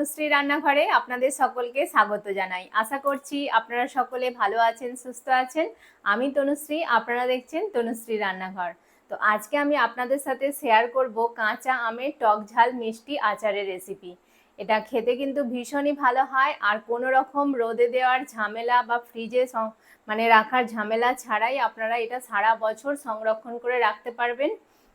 তনুশ্রী রান্নাঘরে আপনাদের সকলকে স্বাগত জানাই। আশা করছি আপনারা সকলে ভালো আছেন, সুস্থ আছেন। আমি তনুশ্রী, আপনারা দেখছেন তনুশ্রী রান্নাঘর। তো আজকে আমি আপনাদের সাথে শেয়ার করব কাঁচা আমের টক ঝাল মিষ্টি আচারের রেসিপি এটা খেতে কিন্তু ভীষণই ভালো হয় আর কোনো রকম রোদে দেওয়ার ঝামেলা বা ফ্রিজে মানে রাখার ঝামেলা ছাড়াই আপনারা এটা সারা বছর সংরক্ষণ করে রাখতে পারবেন।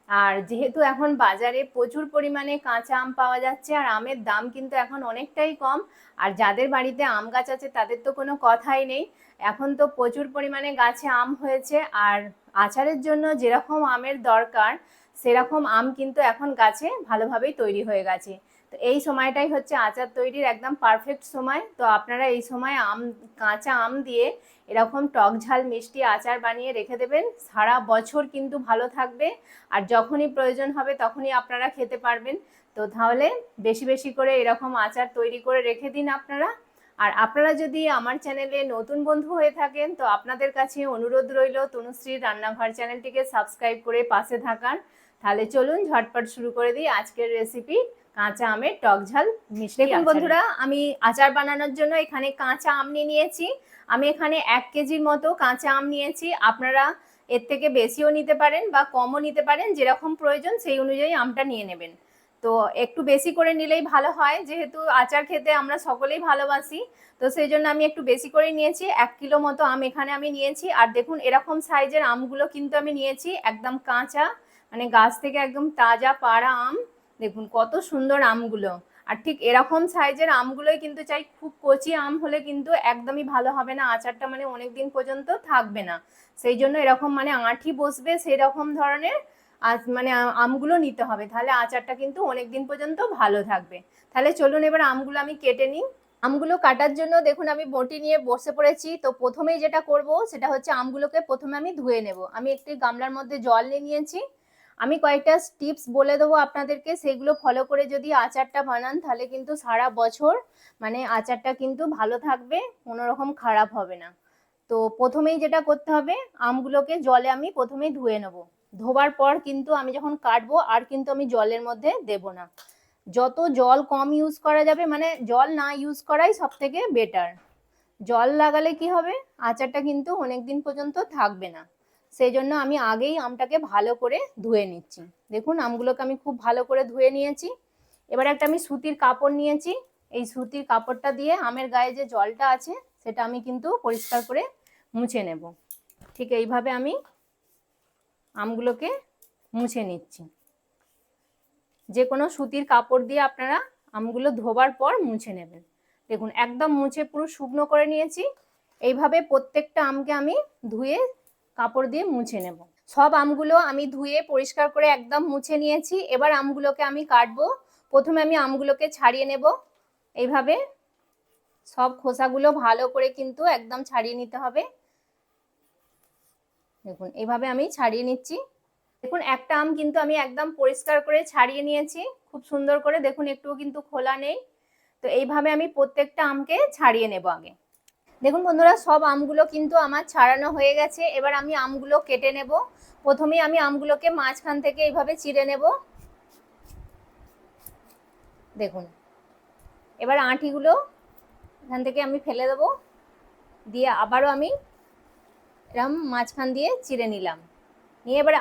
আর যেহেতু এখন বাজারে প্রচুর পরিমাণে কাঁচা আম পাওয়া যাচ্ছে, আর আমের দাম কিন্তু এখন অনেকটাই কম, আর যাদের বাড়িতে আম গাছ আছে তাদের তো কোনো কথাই নেই। এখন তো প্রচুর পরিমাণে গাছে আম হয়েছে, আর আচারের জন্য যেরকম আমের দরকার, সেরকম আম কিন্তু এখন গাছে ভালোভাবেই তৈরি হয়ে গেছে। তো এই সময়টাই হচ্ছে আচার তৈরির একদম পারফেক্ট সময়। তো আপনারা এই সময় আম, কাঁচা আম দিয়ে এরকম টক ঝাল, মিষ্টি আচার বানিয়ে রেখে দেবেন। সারা বছর কিন্তু ভালো থাকবে। আর যখনই প্রয়োজন হবে তখনই আপনারা খেতে পারবেন। তো তাহলে বেশি বেশি করে এরকম আচার তৈরি করে রেখে দিন আপনারা। আর আপনারা যদি আমার চ্যানেলে নতুন বন্ধু হয়ে থাকেন, তো আপনাদের কাছে অনুরোধ রইল তনুশ্রীর রান্নাঘর চ্যানেলটিকে সাবস্ক্রাইব করে পাশে থাকার। তাহলে চলুন ঝটপট শুরু করে দিই আজকের রেসিপি কাঁচা আমের টক ঝাল মিষ্টি দেখুন বন্ধুরা আমি আচার বানানোর জন্য এখানে কাঁচা আম নিয়ে নিয়েছি। আমি এখানে এক কেজির মতো কাঁচা আম নিয়েছি। আপনারা এর থেকে বেশিও নিতে পারেন বা কমও নিতে পারেন যেরকম প্রয়োজন সেই অনুযায়ী আমটা নিয়ে নেবেন। তো একটু বেশি করে নিলেই ভালো হয় যেহেতু আচার খেতে আমরা সকলেই ভালোবাসি তো সেই জন্য আমি একটু বেশি করে নিয়েছি। এক কিলো মতো আম এখানে আমি নিয়েছি। আর দেখুন এরকম সাইজের আমগুলো কিন্তু আমি নিয়েছি একদম কাঁচা মানে গাছ থেকে একদম তাজা পাড়া আম, দেখুন কত সুন্দর আমগুলো। আর ঠিক এরকম সাইজের আমগুলোই কিন্তু চাই, খুব কচি আম হলে কিন্তু একদমই ভালো হবে না, আচারটা মানে অনেক দিন পর্যন্ত থাকবে না। সেই জন্য এরকম মানে আঁঠি বসবে সেই রকম ধরনের মানে আমগুলো নিতে হবে, তাহলে আচারটা কিন্তু অনেক দিন পর্যন্ত ভালো থাকবে। তাহলে চলুন এবার আমগুলো আমি কেটে নিই। আমগুলো কাটার জন্য দেখুন আমি বটি নিয়ে বসে পড়েছি, তো প্রথমেই যেটা করব সেটা হচ্ছে আমগুলোকে প্রথমে আমি ধুয়ে নেব। আমি একটি গামলার মধ্যে জল নিয়ে নিয়েছি। আমি কয়েকটা টিপস বলে দেবো আপনাদেরকে। সেগুলো ফলো করে যদি আচারটা বানান, তাহলে কিন্তু সারা বছর মানে আচারটা কিন্তু ভালো থাকবে কোনো রকম খারাপ হবে না। তো প্রথমেই যেটা করতে হবে, আমগুলোকে জলে আমি প্রথমেই ধুয়ে নেব। ধোবার পর কিন্তু আমি যখন কাটবো, আর কিন্তু আমি জলের মধ্যে দেব না। যত জল কম ইউজ করা যাবে মানে জল না ইউজ করাই সব থেকে বেটার জল লাগালে কি হবে? আচারটা কিন্তু অনেক দিন পর্যন্ত থাকবে না। সেই জন্য আমি আগেই আমটাকে ভালো করে ধুয়ে নিচ্ছি। দেখুন, আমগুলোকে আমি খুব ভালো করে ধুয়ে নিয়েছি। এবার একটা আমি সুতির কাপড় নিয়েছি। এই সুতির কাপড়টা দিয়ে আমের গায়ে যে জলটা আছে, সেটা আমি কিন্তু পরিষ্কার করে মুছে নেব। ঠিক এইভাবে আমি আমগুলোকে মুছে নিচ্ছি। যে কোনো সুতির কাপড় দিয়ে আপনারা আমগুলো ধোবার পর মুছে নেবেন। দেখুন, একদম মুছে পুরো শুকনো করে নিয়েছি। এইভাবে প্রত্যেকটা আমকে আমি ধুয়ে কাপড় দিয়ে মুছে নেব। সব আমগুলো আমি ধুয়ে পরিষ্কার করে একদম মুছে নিয়েছি। এবার আমগুলোকে আমি কাটবো। প্রথমে আমি আমগুলোকে ছাড়িয়ে নেব। এইভাবে সব খোসাগুলো ভালো করে কিন্তু একদম ছাড়িয়ে নিতে হবে। দেখুন, এইভাবে আমি ছাড়িয়ে নিচ্ছি। দেখুন, একটা আম কিন্তু আমি একদম পরিষ্কার করে ছাড়িয়ে নিয়েছি। খুব সুন্দর করে। দেখুন, একটুও কিন্তু খোলা নেই। তো এইভাবে আমি প্রত্যেকটা আমকে ছাড়িয়ে নেব আগে। দেখুন বন্ধুরা, সব আমগুলো কিন্তু আমার ছাড়ানো হয়ে গেছে। এবার আমি আমগুলো কেটে নেব। প্রথমেই আমি আমগুলোকে মাঝখান থেকে এইভাবে চিড়ে নেব। দেখুন, এবার আঁটিগুলো এখান থেকে আমি ফেলে দেবো। দিয়ে আবারও আমি এরম মাঝখান দিয়ে চিড়ে নিলাম। নিয়ে এবার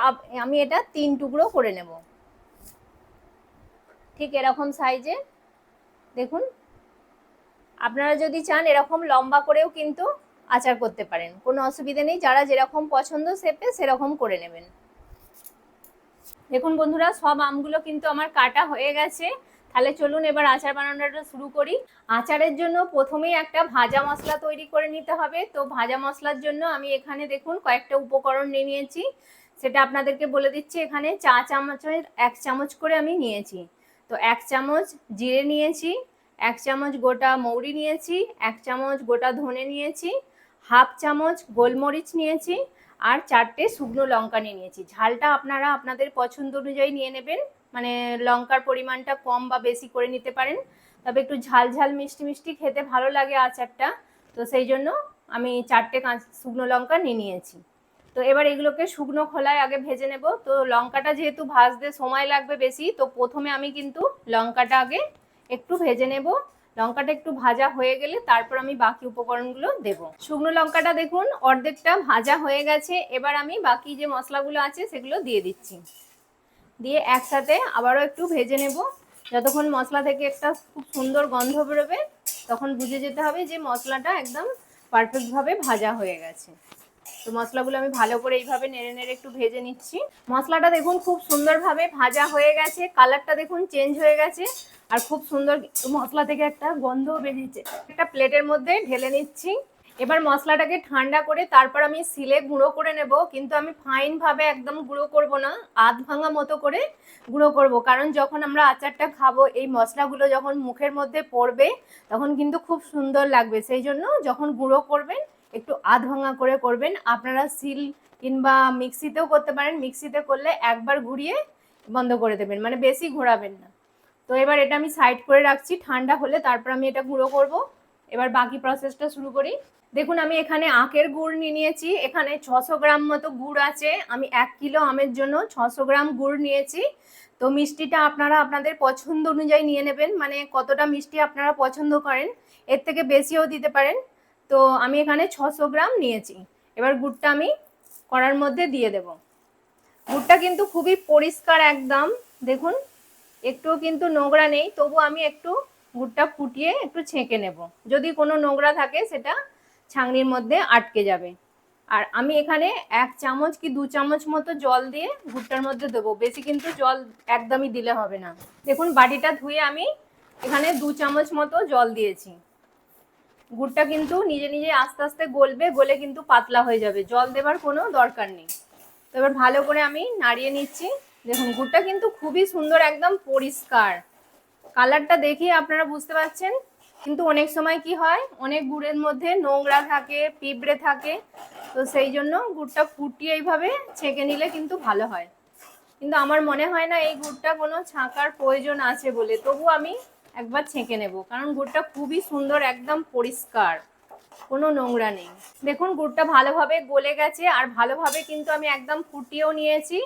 আমি এটা তিন টুকরো করে নেব। ঠিক এরকম সাইজে। দেখুন আপনারা যদি চান এরকম লম্বা করেও কিন্তু আচার করতে পারেন। কোনো অসুবিধা নেই, যারা যেরকম পছন্দ শেপে সেরকম করে নেবেন। দেখুন বন্ধুরা, সব আমগুলো কিন্তু আমার কাটা হয়ে গেছে। তাহলে চলুন এবার আচার বানানোটা শুরু করি। আচারের জন্য প্রথমেই একটা ভাজা মশলা তৈরি করে নিতে হবে। তো ভাজা মশলার জন্য আমি এখানে দেখুন কয়েকটা উপকরণ নিয়ে নিয়েছি। সেটা আপনাদেরকে বলে দিচ্ছি, এখানে চা চামচের এক চামচ করে আমি নিয়েছি। তো এক চামচ জিরে নিয়েছি এক চামচ গোটা মৌরি নিয়েছি, এক চামচ গোটা ধনে নিয়েছি, হাফ চামচ গোলমরিচ নিয়েছি আর চারটে শুকনো লঙ্কা নিয়ে নিয়েছি। ঝালটা আপনারা আপনাদের পছন্দ অনুযায়ী নিয়ে নেবেন। মানে লঙ্কার পরিমাণটা কম বা বেশি করে নিতে পারেন। তবে একটু ঝাল ঝাল মিষ্টি মিষ্টি খেতে ভালো লাগে আচারটা। তো সেই জন্য আমি চারটে কাঁচ শুকনো লঙ্কা নিয়ে নিয়েছি। তো এবার এগুলোকে শুকনো খোলায় আগে ভেজে নেব। তো লঙ্কাটা যেহেতু ভাজতে সময় লাগবে বেশি, তো প্রথমে আমি কিন্তু লঙ্কাটা আগে একটু ভেজে নেব। লঙ্কাটা একটু ভাজা হয়ে গেলে তারপর আমি বাকি উপকরণগুলো দেব। শুকনো লঙ্কাটা দেখুন, অর্ধেকটা ভাজা হয়ে গেছে। এবার আমি বাকি যে মশলাগুলো আছে সেগুলো দিয়ে দিচ্ছি। দিয়ে একসাথে আবারও একটু ভেজে নেব। যতক্ষণ মশলা থেকে একটা খুব সুন্দর গন্ধ বেরোবে, তখন বুঝে যেতে হবে যে মশলাটা একদম পারফেক্টভাবে ভাজা হয়ে গেছে। তো মশলাগুলো আমি ভালো করে এইভাবে নেড়ে নেড়ে একটু ভেজে নিচ্ছি। মশলাটা দেখুন খুব সুন্দরভাবে ভাজা হয়ে গেছে, কালারটা দেখুন চেঞ্জ হয়ে গেছে, আর খুব সুন্দর মশলা থেকে একটা গন্ধ বেরিয়েছে। একটা প্লেটের মধ্যে ঢেলে নিচ্ছি। এবার মশলাটাকে ঠান্ডা করে তারপর আমি সিলে গুঁড়ো করে নেব, কিন্তু আমি ফাইন ভাবে একদম গুঁড়ো করব না, আধ ভাঙা মতো করে গুঁড়ো করব, কারণ যখন আমরা আচারটা খাব, এই মশলাগুলো যখন মুখের মধ্যে পড়বে, তখন কিন্তু খুব সুন্দর লাগবে। সেই জন্য যখন গুঁড়ো করবেন একটু আধ ভাঙা করে করবেন। আপনারা সিল কিংবা মিক্সিতেও করতে পারেন। মিক্সিতে করলে একবার ঘুরিয়ে বন্ধ করে দেবেন মানে বেশি ঘোরাবেন না। তো এবার এটা আমি সাইড করে রাখছি, ঠান্ডা হলে তারপর আমি এটা গুঁড়ো করব। এবার বাকি প্রসেসটা শুরু করি। দেখুন, আমি এখানে আখের গুড় নিয়ে নিয়েছি। এখানে ছশো গ্রাম মতো গুড় আছে। আমি এক কিলো আমের জন্য ছশো গ্রাম গুড় নিয়েছি। তো মিষ্টিটা আপনারা আপনাদের পছন্দ অনুযায়ী নিয়ে নেবেন। মানে কতটা মিষ্টি আপনারা পছন্দ করেন, এর থেকে বেশিও দিতে পারেন। তো আমি এখানে ছশো গ্রাম নিয়েছি। এবার গুড়টা আমি কড়ার মধ্যে দিয়ে দেব। গুড়টা কিন্তু খুবই পরিষ্কার একদম। দেখুন, একটুও কিন্তু নোংরা নেই, তবু আমি একটু গুড়টা ফুটিয়ে একটু ছেঁকে নেব। যদি কোনো নোংরা থাকে, সেটা ছাঁকনির মধ্যে আটকে যাবে। আর আমি এখানে এক চামচ কি দু চামচ মতো জল দিয়ে গুড়টার মধ্যে দেবো। বেশি কিন্তু জল একদমই দিলে হবে না। দেখুন, বাটিটা ধুয়ে আমি এখানে দু চামচ মতো জল দিয়েছি। গুড়টা কিন্তু নিজে নিজে আস্তে আস্তে গলবে, গলে কিন্তু পাতলা হয়ে যাবে। জল দেবার কোনো দরকার নেই। তো এবার ভালো করে আমি নাড়িয়ে নিচ্ছি। দেখুন, গুড়টা কিন্তু খুবই সুন্দর, একদম পরিষ্কার। কালারটা দেখে আপনারা বুঝতে পারছেন। কিন্তু অনেক সময় কি হয়, অনেক গুড়ের মধ্যে নোংরা থাকে, পিঁপড়ে থাকে। তো সেই জন্য গুড়টা ফুটিয়ে এইভাবে ছেঁকে নিলে কিন্তু ভালো হয়। কিন্তু আমার মনে হয় না এই গুড়টা কোনো ছাঁকার প্রয়োজন আছে বলে। তবু আমি একবার ছেঁকে নেব, কারণ গুড়টা খুবই সুন্দর, একদম পরিষ্কার। কোনো নোংরা নেই। দেখুন, গুড়টা ভালোভাবে গলে গেছে, আর ভালোভাবে কিন্তু আমি একদম ফুটিয়েও নিয়েছি।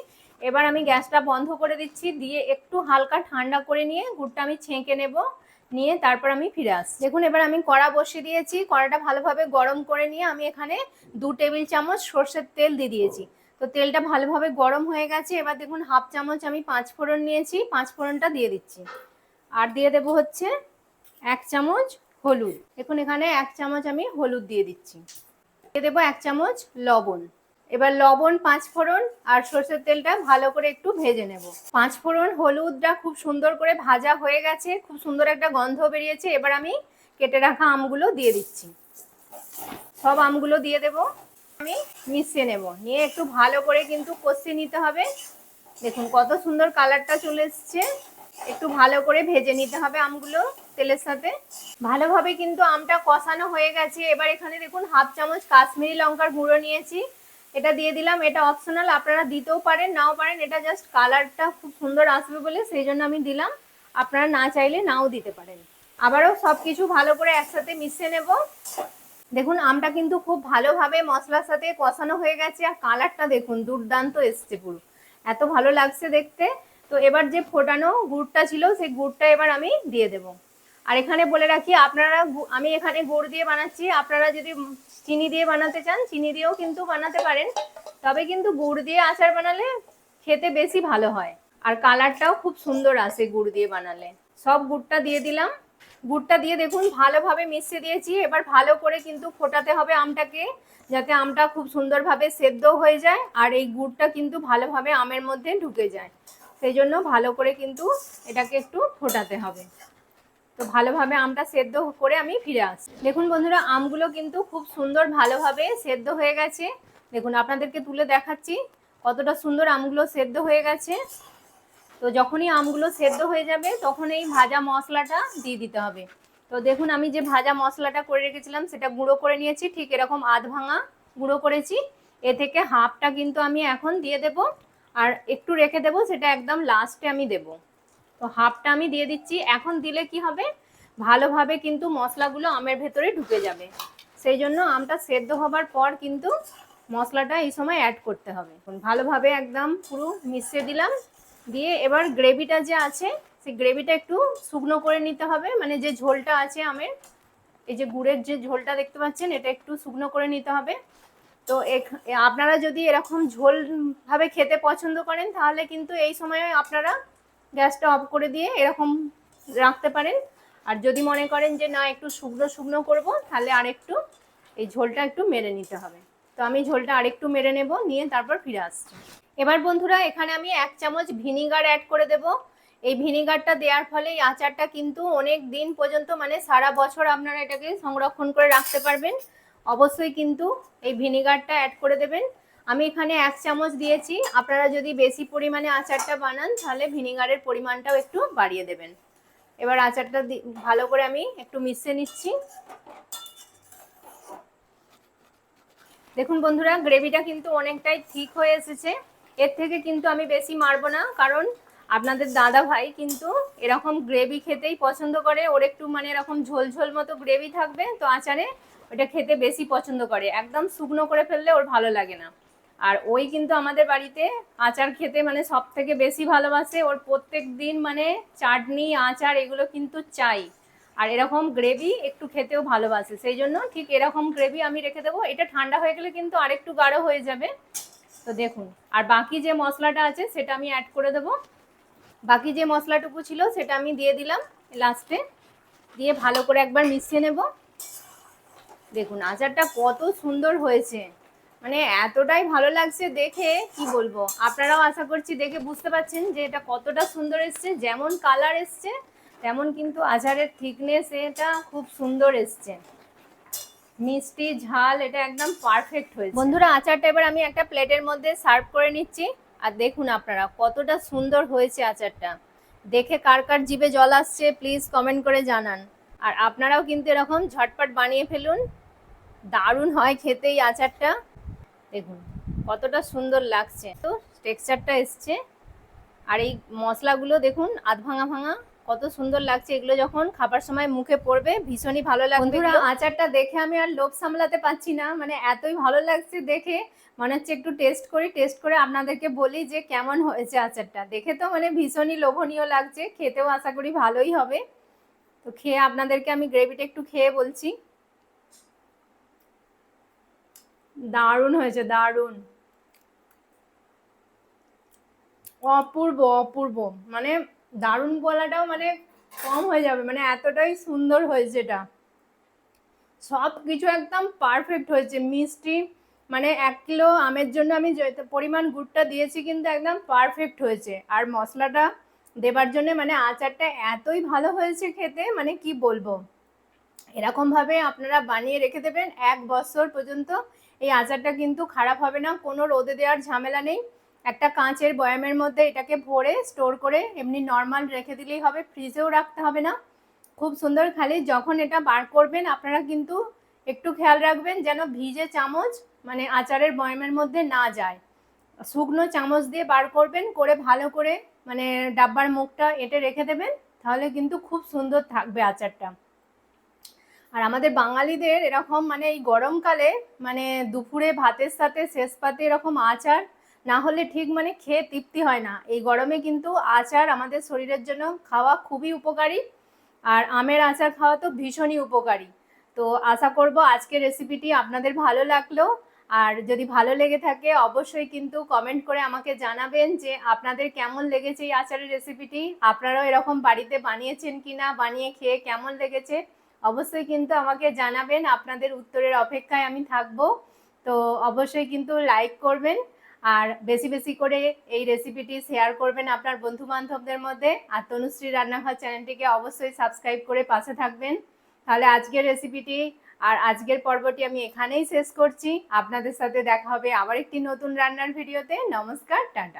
এবার আমি গ্যাসটা বন্ধ করে দিচ্ছি, দিয়ে একটু হালকা ঠান্ডা করে নিয়ে গুড়টা আমি ছেঁকে নেব, নিয়ে তারপর আমি ফিরে আসছি। দেখুন, এবার আমি কড়া বসিয়ে দিয়েছি, কড়াটা ভালোভাবে গরম করে নিয়ে আমি এখানে দু টেবিল চামচ সর্ষের তেল দিয়ে দিয়েছি। তো তেলটা ভালোভাবে গরম হয়ে গেছে, এবার দেখুন, হাফ চামচ আমি পাঁচ ফোড়ন নিয়েছি পাঁচ ফোড়নটা দিয়ে দিচ্ছি। আর দিয়ে দেবো হচ্ছে এক চামচ হলুদ। দেখুন এখানে এক চামচ আমি হলুদ দিয়ে দিচ্ছি। দিয়ে দেবো এক চামচ লবণ। এবার লবণ, পাঁচ ফোড়ন আর সর্ষের তেলটা ভালো করে একটু ভেজে নেব। পাঁচ ফোড়ন হলুদটা খুব সুন্দর করে ভাজা হয়ে গেছে, খুব সুন্দর একটা গন্ধ বেরিয়েছে। এবার আমি কেটে রাখা আমগুলো দিয়ে দিচ্ছি। সব আমগুলো দিয়ে দেব। আমি মিশিয়ে নেব। নিয়ে একটু ভালো করে কিন্তু কষিয়ে নিতে হবে। দেখুন কত সুন্দর কালারটা চলে এসছে। একটু ভালো করে ভেজে নিতে হবে আমগুলো তেলের সাথে। ভালোভাবে কিন্তু আমটা কষানো হয়ে গেছে। এবার এখানে দেখুন, হাফ চামচ কাশ্মীরি লঙ্কার গুঁড়ো নিয়েছি। এটা দিয়ে দিলাম, এটা অপশনাল আপনারা দিতেও পারেন, নাও পারেন। এটা জাস্ট কালারটা খুব সুন্দর আসবে বলে সেই জন্য আমি দিলাম। আপনারা না চাইলে নাও দিতে পারেন। আবারও সব কিছু ভালো করে একসাথে মিশিয়ে নেব। দেখুন, আমটা কিন্তু খুব ভালোভাবে মশলার সাথে কষানো হয়ে গেছে। আর কালারটা দেখুন, দুর্দান্ত এসছে পুরো। এত ভালো লাগছে দেখতে। তো এবার যে ফোটানো গুড়টা ছিল, সেই গুড়টা এবার আমি দিয়ে দেব। আর এখানে বলে রাখি, আপনারা আমি এখানে গুড় দিয়ে বানাচ্ছি। আপনারা যদি চিনি দিয়ে বানাতে চান, চিনি দিয়েও কিন্তু বানাতে পারেন। তবে কিন্তু গুড় দিয়ে আচার বানালে খেতে বেশি ভালো হয়। আর কালারটাও খুব সুন্দর আসে গুড় দিয়ে বানালে। সব গুড়টা দিয়ে দিলাম। গুড়টা দিয়ে দেখুন, ভালোভাবে মিশিয়ে দিয়েছি। এবার ভালো করে কিন্তু ফোটাতে হবে আমটাকে, যাতে আমটা খুব সুন্দরভাবে সেদ্ধ হয়ে যায়, আর এই গুড়টা কিন্তু ভালোভাবে আমের মধ্যে ঢুকে যায়। সেই জন্য ভালো করে কিন্তু এটাকে একটু ফোটাতে হবে। তো ভালোভাবে আমটা সেদ্ধ করে আমি ফিরে আসি দেখুন বন্ধুরা, আমগুলো কিন্তু খুব সুন্দর ভালোভাবে সেদ্ধ হয়ে গেছে। দেখুন, আপনাদেরকে তুলে দেখাচ্ছি কতটা সুন্দর আমগুলো সেদ্ধ হয়ে গেছে। তো যখনই আমগুলো সেদ্ধ হয়ে যাবে, তখন এই ভাজা মশলাটা দিয়ে দিতে হবে। তো দেখুন, আমি যে ভাজা মশলাটা করে রেখেছিলাম, সেটা গুঁড়ো করে নিয়েছি। ঠিক এরকম আধ ভাঙা গুঁড়ো করেছি। এ থেকে হাফটা কিন্তু আমি এখন দিয়ে দেব। আর একটু রেখে দেব, সেটা একদম লাস্টে আমি দেব। তো হাফটা আমি দিয়ে দিচ্ছি। এখন দিলে কি হবে? ভালোভাবে কিন্তু মশলাগুলো আমের ভেতরে ঢুকে যাবে। সেই জন্য আমটা সেদ্ধ হবার পর কিন্তু মশলাটা এই সময় অ্যাড করতে হবে। ভালোভাবে একদম পুরো মিশিয়ে দিলাম। দিয়ে এবার গ্রেভিটা যে আছে, সেই গ্রেভিটা একটু শুকনো করে নিতে হবে। মানে যে ঝোলটা আছে আমের, এই যে গুড়ের যে ঝোলটা দেখতে পাচ্ছেন, এটা একটু শুকনো করে নিতে হবে। তো আপনারা যদি এরকম ঝোল ভাবে খেতে পছন্দ করেন, তাহলে কিন্তু এই সময়ে আপনারা গ্যাসটা অফ করে দিয়ে এরকম রাখতে পারেন। আর যদি মনে করেন যে না, একটু শুকনো শুকনো করব, তাহলে আরেকটু এই ঝোলটা একটু মেরে নিতে হবে। তো আমি ঝোলটা আরেকটু মেরে নেব, নিয়ে তারপর ফিরে আসছি। এবার বন্ধুরা, এখানে আমি এক চামচ ভিনিগার অ্যাড করে দেব। এই ভিনিগারটা দেওয়ার ফলে এই আচারটা কিন্তু অনেক দিন পর্যন্ত মানে সারা বছর আপনারা এটাকে সংরক্ষণ করে রাখতে পারবেন। অবশ্যই কিন্তু এই ভিনিগারটা অ্যাড করে দেবেন। আমি এখানে এক চামচ দিয়েছি। আপনারা যদি বেশি পরিমাণে আচারটা বানান, তাহলে ভিনিগারের পরিমাণটাও একটু বাড়িয়ে দেবেন। এবার আচারটা ভালো করে আমি একটু মিশিয়ে নিচ্ছি। দেখুন বন্ধুরা, গ্রেভিটা কিন্তু অনেকটাই ঠিক হয়ে এসেছে। এর থেকে কিন্তু আমি বেশি মারবো না, কারণ আপনাদের দাদা ভাই কিন্তু এরকম গ্রেভি খেতেই পছন্দ করে। ওর একটু মানে এরকম ঝোল ঝোল মতো গ্রেভি থাকবে। তো আচারে ওটা খেতে বেশি পছন্দ করে। একদম শুকনো করে ফেললে ওর ভালো লাগে না। আর ওই কিন্তু আমাদের বাড়িতে আচার খেতে মানে সব থেকে বেশি ভালোবাসে। ওর প্রত্যেক দিন মানে চাটনি, আচার এগুলো কিন্তু চাই। আর এরকম গ্রেভি একটু খেতেও ভালোবাসে। সেই জন্য ঠিক এরকম গ্রেভি আমি রেখে দেবো। এটা ঠান্ডা হয়ে গেলে কিন্তু আরেকটু গাঢ় হয়ে যাবে। তো দেখুন, আর বাকি যে মশলাটা আছে সেটা আমি অ্যাড করে দেবো। বাকি যে মশলাটুকু ছিল সেটা আমি দিয়ে দিলাম লাস্টে দিয়ে ভালো করে একবার মিশিয়ে নেব। দেখুন, আচারটা কত সুন্দর হয়েছে। মানে এতটাই ভালো লাগছে দেখে, কি বলব? আপনারাও আশা করছি দেখে বুঝতে পারছেন যে এটা কতটা সুন্দর এসছে, যেমন কালার এসছে, তেমন কিন্তু আচারের থিকনেস এটা খুব সুন্দর এসছে। মিষ্টি, ঝাল, এটা একদম পারফেক্ট হয়েছে। বন্ধুরা, আচারটা এবার আমি একটা প্লেটের মধ্যে সার্ভ করে নিচ্ছি। আর দেখুন আপনারা, কতটা সুন্দর হয়েছে আচারটা। দেখে কার কার জিভে জল আসছে প্লিজ কমেন্ট করে জানান। আর আপনারাও কিন্তু এরকম ঝটপট বানিয়ে ফেলুন। দারুণ হয় খেতে এই আচারটা। দেখুন কতটা সুন্দর লাগছে। তো টেক্সচারটা এসছে। আর এই মশলাগুলো দেখুন আধ ভাঙা ভাঙা কত সুন্দর লাগছে। এগুলো যখন খাবার সময় মুখে পড়বে ভীষণই ভালো লাগবে। বন্ধুরা আচারটা দেখে আমি আর লোভ সামলাতে পারছি না। মানে এতই ভালো লাগছে দেখে। মনে হচ্ছে একটু টেস্ট করি। টেস্ট করে আপনাদেরকে বলি যে কেমন হয়েছে আচারটা। দেখে তো মানে ভীষণই লোভনীয় লাগছে। খেতেও আশা করি ভালোই হবে। তো খেয়ে আপনাদেরকে আমি গ্রেভিটা একটু খেয়ে বলছি। দারুণ হয়েছে, দারুণ। অপূর্ব অপূর্ব। মানে দারুণ বলাটাও মানে কম হয়ে যাবে মানে এতটাই সুন্দর হয়েছে এটা। সব কিছু একদম পারফেক্ট হয়েছে, মিষ্টি মানে এক কিলো আমের জন্য আমি পরিমাণ গুড়টা দিয়েছি কিন্তু একদম পারফেক্ট হয়েছে। আর মশলাটা দেবার জন্য মানে আচারটা এতই ভালো হয়েছে খেতে মানে কি বলব? এরকমভাবে আপনারা বানিয়ে রেখে দেবেন। এক বছর পর্যন্ত এই আচারটা কিন্তু খারাপ হবে না, কোনো রোদে দেওয়ার ঝামেলা নেই। একটা কাঁচের বয়ামের মধ্যে এটাকে ভরে স্টোর করে এমনি নর্মাল রেখে দিলেই হবে, ফ্রিজেও রাখতে হবে না। খুব সুন্দর খালি যখন এটা বার করবেন, আপনারা কিন্তু একটু খেয়াল রাখবেন যেন ভিজে চামচ মানে আচারের বয়ামের মধ্যে না যায়। শুকনো চামচ দিয়ে বার করবেন, করে ভালো করে মানে ডাব্বার মুখটা এঁটে রেখে দেবেন, তাহলে কিন্তু খুব সুন্দর থাকবে আচারটা। আর আমাদের বাঙালিদের এরকম মানে এই গরমকালে মানে দুপুরে ভাতের সাথে শেষ পাতে এরকম আচার, না হলে ঠিক মানে খেয়ে তৃপ্তি হয় না। এই গরমে কিন্তু আচার আমাদের শরীরের জন্য খাওয়া খুবই উপকারী, আর আমের আচার খাওয়া তো ভীষণই উপকারী। তো আশা করব আজকের রেসিপিটি আপনাদের ভালো লাগল। আর যদি ভালো লেগে থাকে, অবশ্যই কিন্তু কমেন্ট করে আমাকে জানাবেন যে আপনাদের কেমন লেগেছে এই আচারের রেসিপিটি আপনারাও এরকম বাড়িতে বানিয়েছেন কিনা, বানিয়ে খেয়ে কেমন লেগেছে, অবশ্যই কিন্তু আমাকে জানাবেন। আপনাদের উত্তরের অপেক্ষায় আমি থাকব। তো অবশ্যই কিন্তু লাইক করবেন আর বেশি বেশি করে এই রেসিপিটি শেয়ার করবেন আপনার বন্ধু বান্ধবদের মধ্যে। আর তনুশ্রী রান্নাঘর চ্যানেলটিকে অবশ্যই সাবস্ক্রাইব করে পাশে থাকবেন। তাহলে আজকের রেসিপিটি আর আজকের পর্বটি আমি এখানেই শেষ করছি। আপনাদের সাথে দেখা হবে আবার একটি নতুন রান্নার ভিডিওতে। নমস্কার, টাটা।